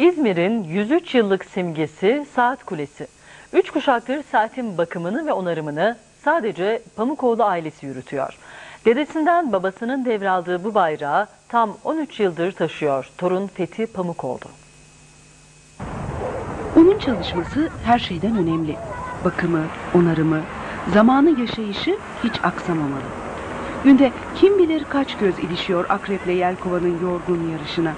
İzmir'in 103 yıllık simgesi Saat Kulesi. Üç kuşaktır saatin bakımını ve onarımını sadece Pamukoğlu ailesi yürütüyor. Dedesinden babasının devraldığı bu bayrağı tam 13 yıldır taşıyor torun Fethi Pamukoğlu. Onun çalışması her şeyden önemli. Bakımı, onarımı, zamanı yaşayışı hiç aksamamalı. Günde kim bilir kaç göz ilişiyor akreple yelkovanın yorgun yarışına.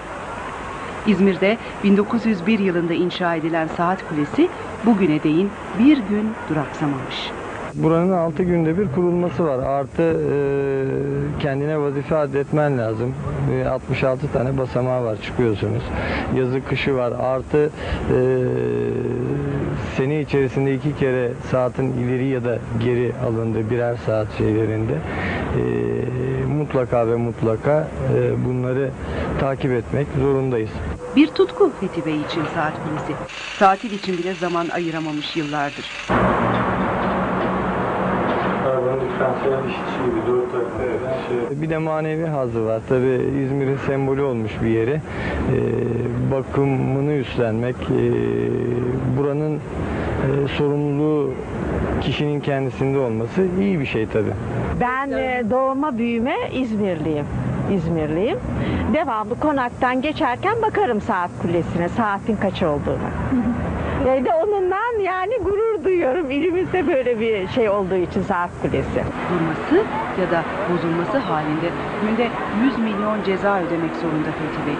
İzmir'de 1901 yılında inşa edilen saat kulesi bugüne değin bir gün duraksamamış. Buranın 6 günde bir kurulması var. Artı e, kendine vazife adetmen lazım. E, 66 tane basamağı var çıkıyorsunuz. Yazı kışı var. Artı e, sene içerisinde iki kere saatin ileri ya da geri alındığı birer saat şeylerinde e, mutlaka ve mutlaka e, bunları takip etmek zorundayız. Bir tutku Fethi Bey için saat kulesi. Tatil için bile zaman ayıramamış yıllardır. Dört Bir de manevi hazzı var. Tabi İzmir'in sembolü olmuş bir yeri. Ee, bakımını üstlenmek, ee, buranın ee, sorumluluğu kişinin kendisinde olması iyi bir şey tabi. Ben e, doğma büyüme İzmirliyim. İzmirliyim. Devamlı konaktan geçerken bakarım saat kulesine, saatin kaç olduğunu. Ve de onundan yani gurur duyuyorum. İlimizde böyle bir şey olduğu için saat kulesi. Durması ya da bozulması halinde günde 100 milyon ceza ödemek zorunda Fethi Bey.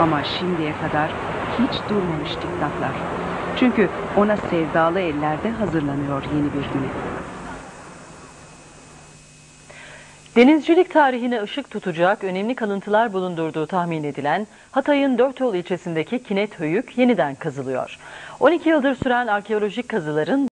Ama şimdiye kadar hiç durmamış diktatlar. Çünkü ona sevdalı ellerde hazırlanıyor yeni bir güne. Denizcilik tarihine ışık tutacak önemli kalıntılar bulundurduğu tahmin edilen Hatay'ın Dörtyol ilçesindeki Kinet Höyük yeniden kazılıyor. 12 yıldır süren arkeolojik kazıların